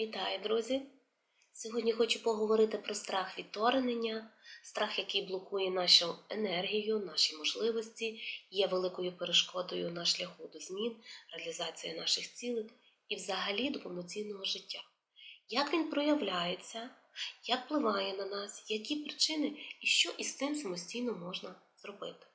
Вітаю, друзі! Сьогодні хочу поговорити про страх відторгнення, страх, який блокує нашу енергію, наші можливості, є великою перешкодою на шляху до змін, реалізації наших цілей і взагалі до повноцінного життя. Як він проявляється, як впливає на нас, які причини і що із цим самостійно можна зробити.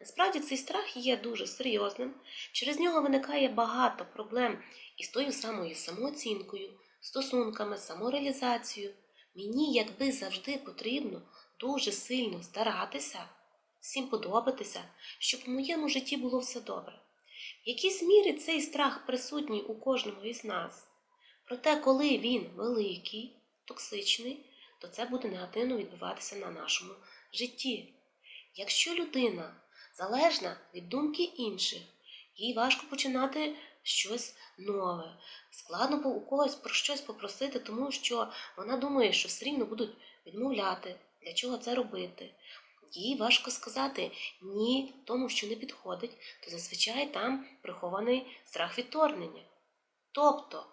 Насправді цей страх є дуже серйозним, через нього виникає багато проблем із тою самою самооцінкою, стосунками, самореалізацією. Мені, якби завжди потрібно дуже сильно старатися, всім подобатися, щоб в моєму житті було все добре. В якійсь мірі цей страх присутній у кожного із нас. Проте, коли він великий, токсичний, то це буде негативно відбуватися на нашому житті. Якщо людина залежна від думки інших, їй важко починати щось нове. Складно у когось про щось попросити, тому що вона думає, що все рівно будуть відмовляти, для чого це робити. Їй важко сказати ні тому, що не підходить, то зазвичай там прихований страх відторгнення. Тобто,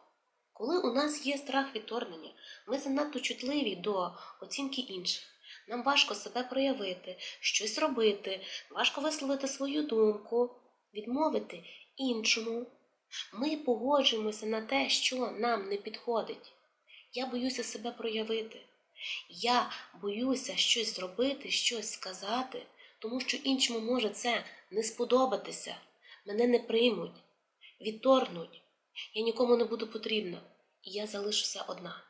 коли у нас є страх відторгнення, ми занадто чутливі до оцінки інших. Нам важко себе проявити, щось робити, важко висловити свою думку, відмовити іншому. Ми погоджуємося на те, що нам не підходить. Я боюся себе проявити. Я боюся щось зробити, щось сказати, тому що іншому може це не сподобатися. Мене не приймуть, відторгнуть. Я нікому не буду потрібна, і я залишуся одна.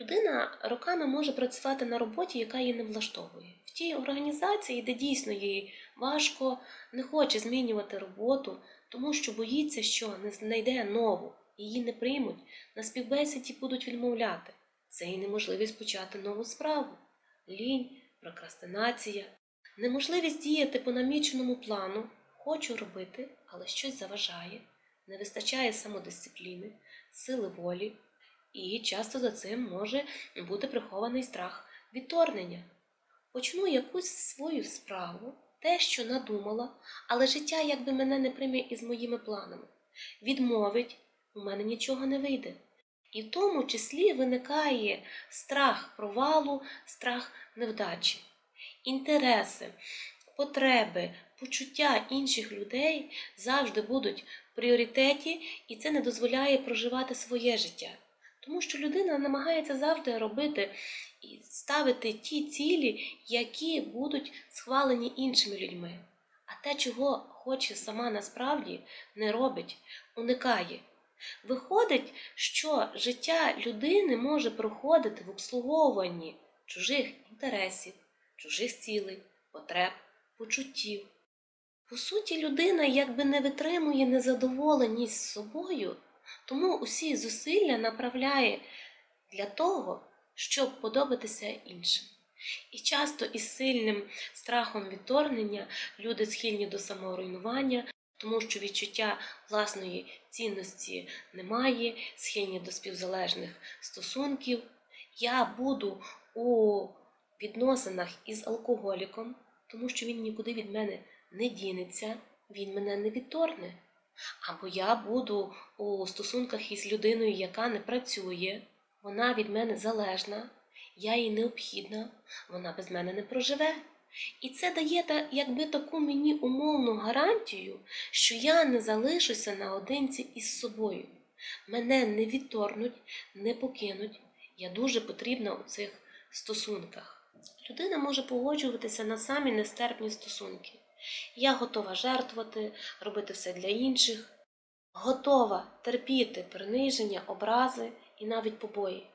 Людина роками може працювати на роботі, яка її не влаштовує. В тій організації, де дійсно їй важко, не хоче змінювати роботу, тому що боїться, що не знайде нову, її не приймуть, на співбесіді будуть відмовляти. Це і неможливість почати нову справу. Лінь, прокрастинація, неможливість діяти по наміченому плану, хочу робити, але щось заважає, не вистачає самодисципліни, сили волі, і часто за цим може бути прихований страх відторгнення. Почну якусь свою справу, те, що надумала, але життя якби мене не прийме із моїми планами. Відмовить, у мене нічого не вийде. І в тому числі виникає страх провалу, страх невдачі, інтереси, потреби, почуття інших людей завжди будуть в пріоритеті, і це не дозволяє проживати своє життя. Тому що людина намагається завжди робити і ставити ті цілі, які будуть схвалені іншими людьми. А те, чого хоче сама насправді, не робить, уникає. Виходить, що життя людини може проходити в обслуговуванні чужих інтересів, чужих цілей, потреб, почуттів. По суті, людина якби не витримує незадоволеність собою, тому усі зусилля направляє для того, щоб подобатися іншим. І часто із сильним страхом відторгнення люди схильні до саморуйнування, тому що відчуття власної цінності немає, схильні до співзалежних стосунків. Я буду у відносинах із алкоголіком, тому що він нікуди від мене не дінеться, він мене не відторгне. Або я буду у стосунках із людиною, яка не працює, вона від мене залежна, я їй необхідна, вона без мене не проживе. І це дає якби таку мені умовну гарантію, що я не залишуся наодинці із собою. Мене не відторгнуть, не покинуть. Я дуже потрібна у цих стосунках. Людина може погоджуватися на самі нестерпні стосунки. Я готова жертвувати, робити все для інших, готова терпіти приниження, образи і навіть побої,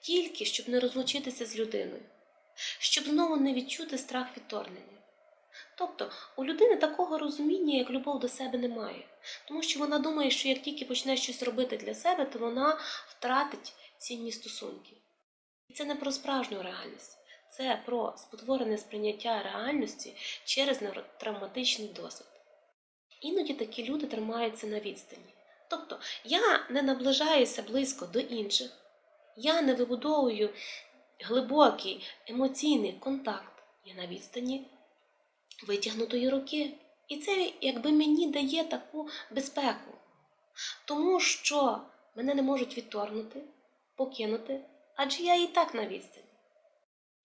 тільки щоб не розлучитися з людиною, щоб знову не відчути страх відторгнення. Тобто у людини такого розуміння, як любов до себе, немає, тому що вона думає, що як тільки почне щось робити для себе, то вона втратить цінні стосунки. І це не про справжню реальність. Це про спотворене сприйняття реальності через травматичний досвід. Іноді такі люди тримаються на відстані. Тобто я не наближаюся близько до інших, я не вибудовую глибокий емоційний контакт, я на відстані витягнутої руки. І це якби мені дає таку безпеку, тому що мене не можуть відторгнути, покинути, адже я і так на відстані.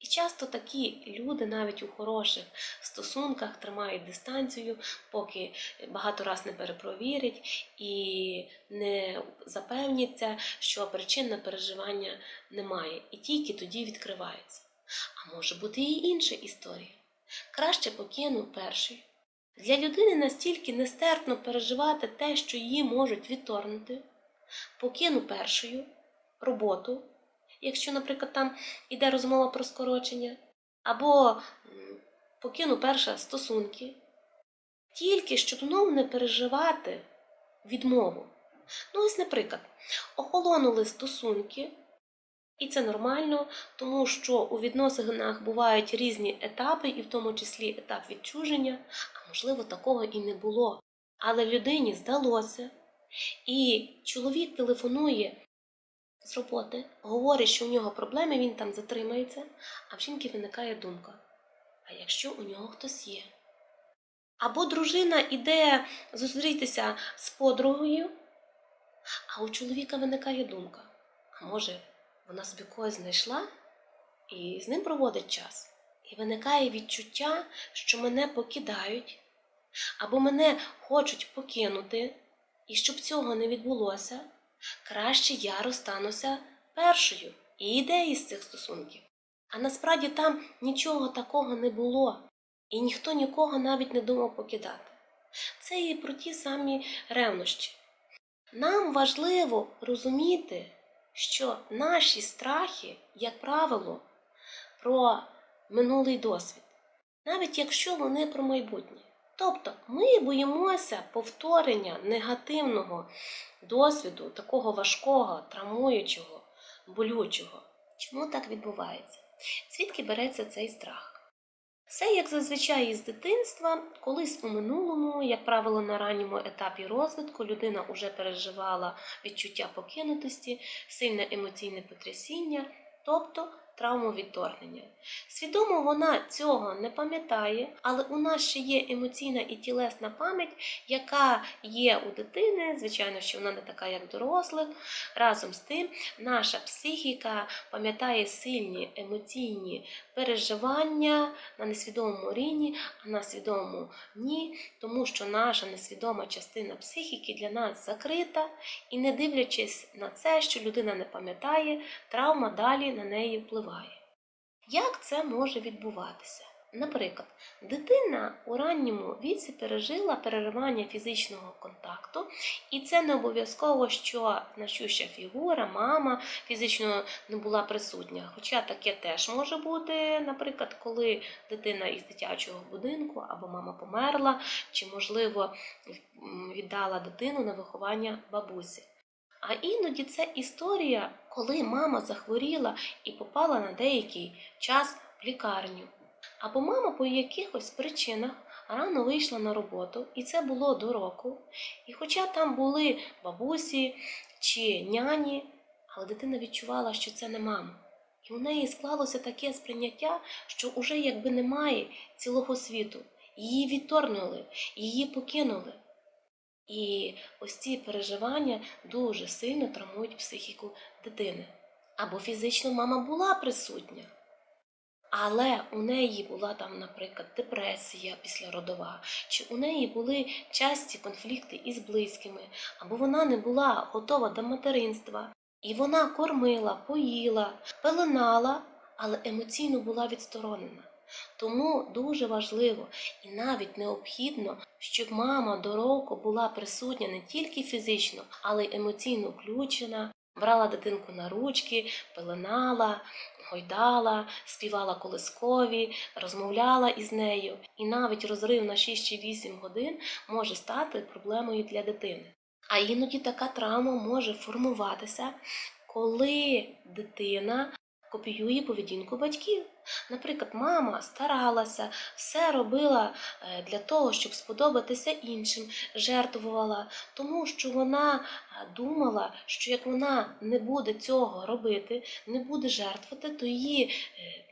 І часто такі люди навіть у хороших стосунках тримають дистанцію, поки багато раз не перепровірять і не запевняться, що причин на переживання немає, і тільки тоді відкриваються. А може бути і інша історія. Краще покину перший. Для людини настільки нестерпно переживати те, що її можуть відторгнути, покину першою роботу, якщо, наприклад, там іде розмова про скорочення, або покину перша стосунки, тільки щоб знову не переживати відмову. Ну, ось, наприклад, охолонули стосунки, і це нормально, тому що у відносинах бувають різні етапи, і в тому числі етап відчуження, а можливо, такого і не було. Але людині здалося, і чоловік телефонує з роботи, говорить, що у нього проблеми, він там затримається, а в жінки виникає думка: а якщо у нього хтось є? Або дружина іде зустрітися з подругою, а у чоловіка виникає думка: а може, вона собі когось знайшла і з ним проводить час. І виникає відчуття, що мене покидають, або мене хочуть покинути, і щоб цього не відбулося, краще я розстануся першою і йде із цих стосунків. А насправді там нічого такого не було, і ніхто нікого навіть не думав покидати. Це і про ті самі ревнощі. Нам важливо розуміти, що наші страхи, як правило, про минулий досвід, навіть якщо вони про майбутнє. Тобто ми боїмося повторення негативного досвіду, такого важкого, травмуючого, болючого. Чому так відбувається? Звідки береться цей страх? Все як зазвичай із дитинства, колись у минулому, як правило, на ранньому етапі розвитку людина вже переживала відчуття покинутості, сильне емоційне потрясіння, тобто травму відторгнення. Свідомо вона цього не пам'ятає, але у нас ще є емоційна і тілесна пам'ять, яка є у дитини, звичайно, що вона не така, як дорослих. Разом з тим, наша психіка пам'ятає сильні емоційні переживання на несвідомому рівні, а на свідомому ні, тому що наша несвідома частина психіки для нас закрита, і не дивлячись на це, що людина не пам'ятає, травма далі на неї впливає. Як це може відбуватися? Наприклад, дитина у ранньому віці пережила переривання фізичного контакту, і це не обов'язково, що значуща фігура, мама фізично не була присутня. Хоча таке теж може бути, наприклад, коли дитина із дитячого будинку або мама померла, чи, можливо, віддала дитину на виховання бабусі. А іноді це історія, коли мама захворіла і попала на деякий час в лікарню. Або мама по якихось причинах рано вийшла на роботу, і це було до року. І хоча там були бабусі чи няні, але дитина відчувала, що це не мама. І у неї склалося таке сприйняття, що уже якби немає цілого світу. Її відторгнули, її покинули. І ось ці переживання дуже сильно травмують психіку дитини. Або фізично мама була присутня, але у неї була там, наприклад, депресія післяродова, чи у неї були часті конфлікти із близькими, або вона не була готова до материнства, і вона кормила, поїла, пеленала, але емоційно була відсторонена. Тому дуже важливо і навіть необхідно, щоб мама до року була присутня не тільки фізично, але й емоційно включена, брала дитинку на ручки, пеленала, гойдала, співала колискові, розмовляла із нею. І навіть розрив на 6 чи 8 годин може стати проблемою для дитини. А іноді така травма може формуватися, коли дитина копіює поведінку батьків. Наприклад, мама старалася, все робила е, для того, щоб сподобатися іншим, жертвувала, тому що вона е, думала, що як вона не буде цього робити, не буде жертвувати, то її е,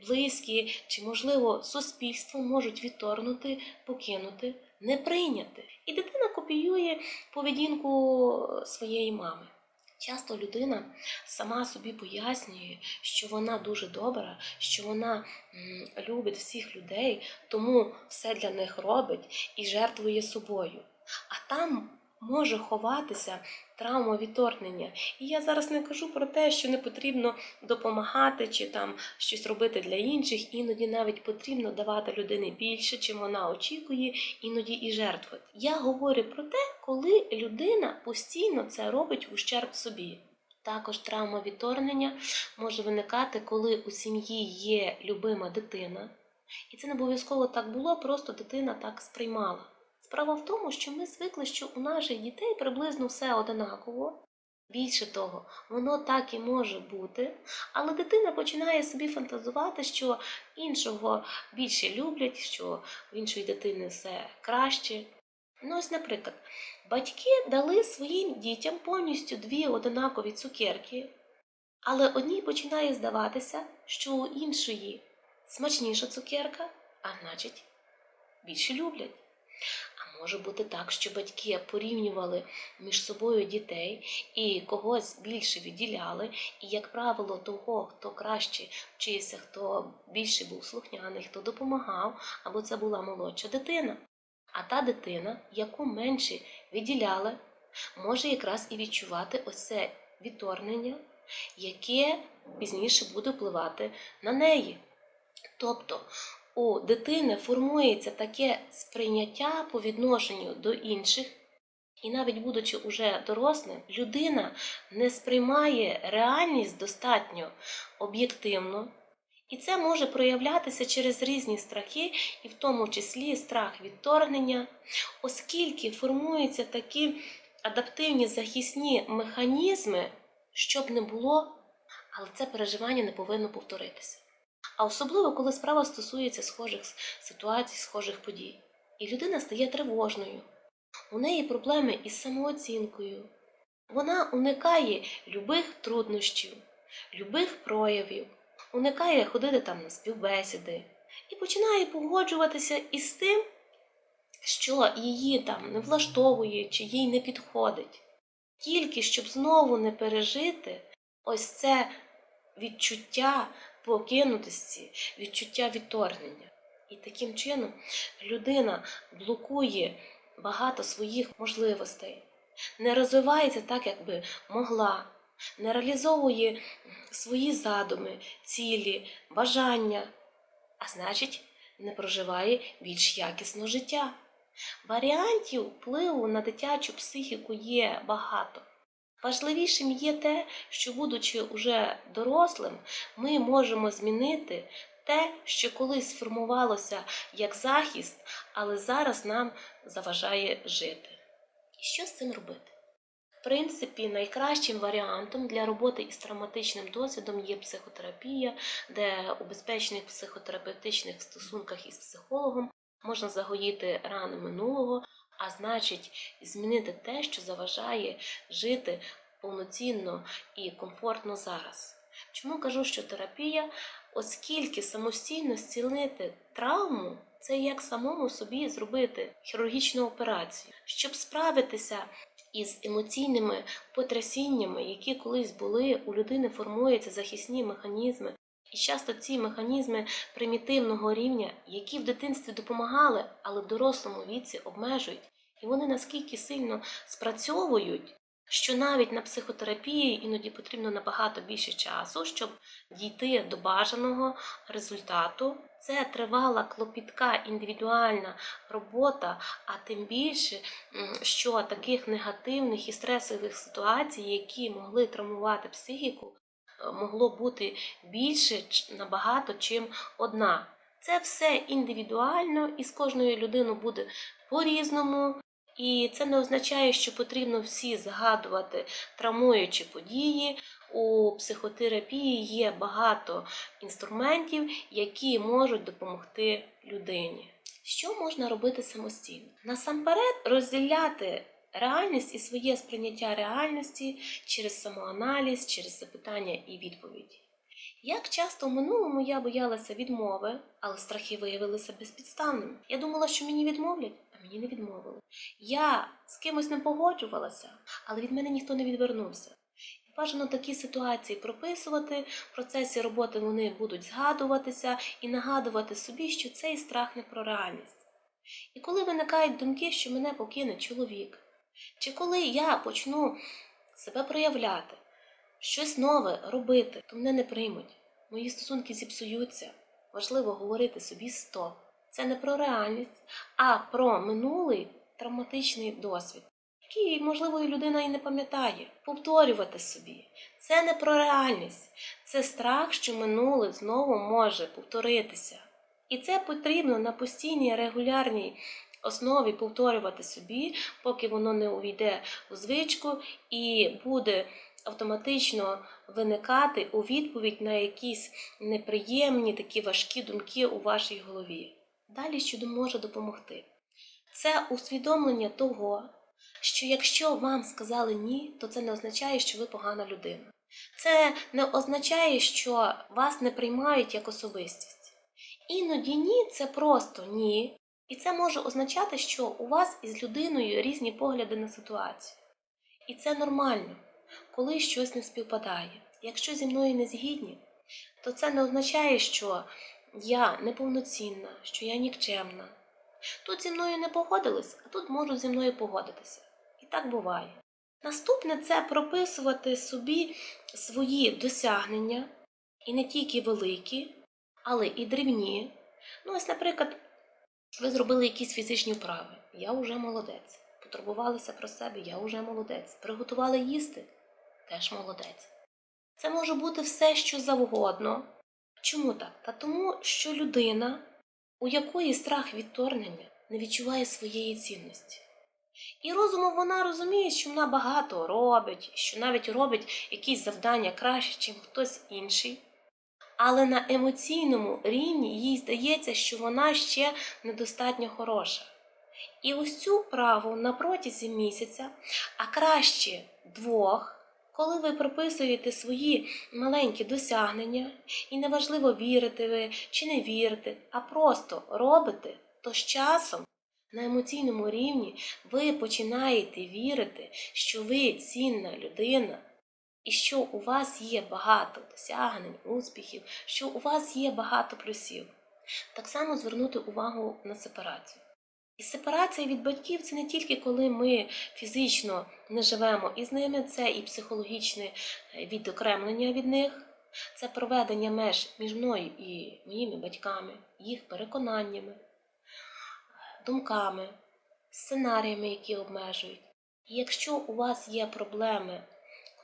близькі чи, можливо, суспільство можуть відторгнути, покинути, не прийняти. І дитина копіює поведінку своєї мами. Часто людина сама собі пояснює, що вона дуже добра, що вона любить всіх людей, тому все для них робить і жертвує собою. А там може ховатися травма. І я зараз не кажу про те, що не потрібно допомагати чи там щось робити для інших. Іноді навіть потрібно давати людині більше, чим вона очікує, іноді і жертвувати. Я говорю про те, коли людина постійно це робить в ущерб собі. Також травма відторгнення може виникати, коли у сім'ї є любима дитина. І це не обов'язково так було, просто дитина так сприймала. Справа в тому, що ми звикли, що у наших дітей приблизно все одинаково. Більше того, воно так і може бути, але дитина починає собі фантазувати, що іншого більше люблять, що в іншої дитини все краще. Ну, ось, наприклад, батьки дали своїм дітям повністю дві одинакові цукерки, але одній починає здаватися, що у іншої смачніша цукерка, а значить, більше люблять. Може бути так, що батьки порівнювали між собою дітей і когось більше відділяли, і, як правило, того, хто краще вчився, хто більше був слухняний, хто допомагав, або це була молодша дитина. А та дитина, яку менше відділяли, може якраз і відчувати ось це відторгнення, яке пізніше буде впливати на неї. Тобто у дитини формується таке сприйняття по відношенню до інших, і навіть будучи уже дорослим, людина не сприймає реальність достатньо об'єктивно. І це може проявлятися через різні страхи, і в тому числі страх відторгнення, оскільки формуються такі адаптивні захисні механізми, щоб не було, але це переживання не повинно повторитися. А особливо, коли справа стосується схожих ситуацій, схожих подій. І людина стає тривожною. У неї проблеми із самооцінкою. Вона уникає любих труднощів, любих проявів, уникає ходити там на співбесіди і починає погоджуватися із тим, що її там не влаштовує чи їй не підходить. Тільки щоб знову не пережити ось це відчуття покинутості, відчуття відторгнення. І таким чином людина блокує багато своїх можливостей, не розвивається так, як би могла, не реалізовує свої задуми, цілі, бажання, а значить, не проживає більш якісно життя. Варіантів впливу на дитячу психіку є багато. Важливішим є те, що, будучи уже дорослим, ми можемо змінити те, що колись сформувалося як захист, але зараз нам заважає жити. І що з цим робити? В принципі, найкращим варіантом для роботи із травматичним досвідом є психотерапія, де у безпечних психотерапевтичних стосунках із психологом можна загоїти рани минулого, а значить, змінити те, що заважає жити повноцінно і комфортно зараз. Чому кажу, що терапія, оскільки самостійно зцілити травму, це як самому собі зробити хірургічну операцію, щоб справитися із емоційними потрясіннями, які колись були, у людини формуються захисні механізми. І часто ці механізми примітивного рівня, які в дитинстві допомагали, але в дорослому віці обмежують, і вони наскільки сильно спрацьовують, що навіть на психотерапії іноді потрібно набагато більше часу, щоб дійти до бажаного результату. Це тривала клопітка індивідуальна робота, а тим більше, що таких негативних і стресових ситуацій, які могли травмувати психіку, е, могло бути більше набагато, чим одна. Це все індивідуально, і з кожною людиною буде по-різному. І це не означає, що потрібно всі згадувати травмуючі події. У психотерапії є багато інструментів, які можуть допомогти людині. Що можна робити самостійно? Насамперед розділяти реальність і своє сприйняття реальності через самоаналіз, через запитання і відповіді. Як часто в минулому я боялася відмови, але страхи виявилися безпідставними. Я думала, що мені відмовлять, мені не відмовили. Я з кимось не погоджувалася, але від мене ніхто не відвернувся. Бажано такі ситуації прописувати, в процесі роботи вони будуть згадуватися і нагадувати собі, що цей страх не про реальність. І коли виникають думки, що мене покине чоловік, чи коли я почну себе проявляти, щось нове робити, то мене не приймуть, мої стосунки зіпсуються. Важливо говорити собі стоп. Це не про реальність, а про минулий травматичний досвід, який, можливо, і людина і не пам'ятає. Повторювати собі. Це не про реальність, це страх, що минуле знову може повторитися. І це потрібно на постійній регулярній основі повторювати собі, поки воно не увійде у звичку і буде автоматично виникати у відповідь на якісь неприємні такі важкі думки у вашій голові. Далі що може допомогти? Це усвідомлення того, що якщо вам сказали ні, то це не означає, що ви погана людина. Це не означає, що вас не приймають як особистість. Іноді ні це просто ні. І це може означати, що у вас із людиною різні погляди на ситуацію. І це нормально, коли щось не співпадає. Якщо зі мною не згідні, то це не означає, що я неповноцінна, що я нікчемна. Тут зі мною не погодились, а тут можуть зі мною погодитися. І так буває. Наступне це прописувати собі свої досягнення, і не тільки великі, але і дрібні. Ну, ось, наприклад, ви зробили якісь фізичні вправи. Я вже молодець. Потурбувалися про себе, я вже молодець. Приготували їсти теж молодець. Це може бути все, що завгодно. Чому так? Та тому, що людина, у якої страх відторгнення, не відчуває своєї цінності. І розумом вона розуміє, що вона багато робить, що навіть робить якісь завдання краще, ніж хтось інший. Але на емоційному рівні їй здається, що вона ще недостатньо хороша. І ось цю праву на протязі місяця, а краще двох, коли ви прописуєте свої маленькі досягнення, і неважливо вірите ви чи не вірите, а просто робите, то з часом на емоційному рівні ви починаєте вірити, що ви цінна людина, і що у вас є багато досягнень, успіхів, що у вас є багато плюсів. Так само звернути увагу на сепарацію. І сепарація від батьків це не тільки коли ми фізично не живемо із ними, це і психологічне е, відокремлення від них, це проведення меж між мною і моїми батьками, їх переконаннями, думками, сценаріями, які обмежують. І якщо у вас є проблеми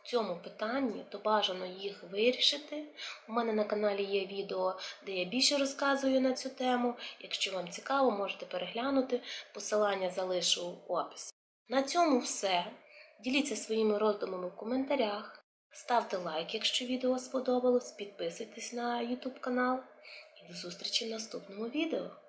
цьому питанні, то бажано їх вирішити. У мене на каналі є відео, де я більше розказую на цю тему. Якщо вам цікаво, можете переглянути. Посилання залишу в описі. На цьому все. Діліться своїми роздумами в коментарях. Ставте лайк, якщо відео сподобалось, підписуйтесь на YouTube канал і до зустрічі в наступному відео.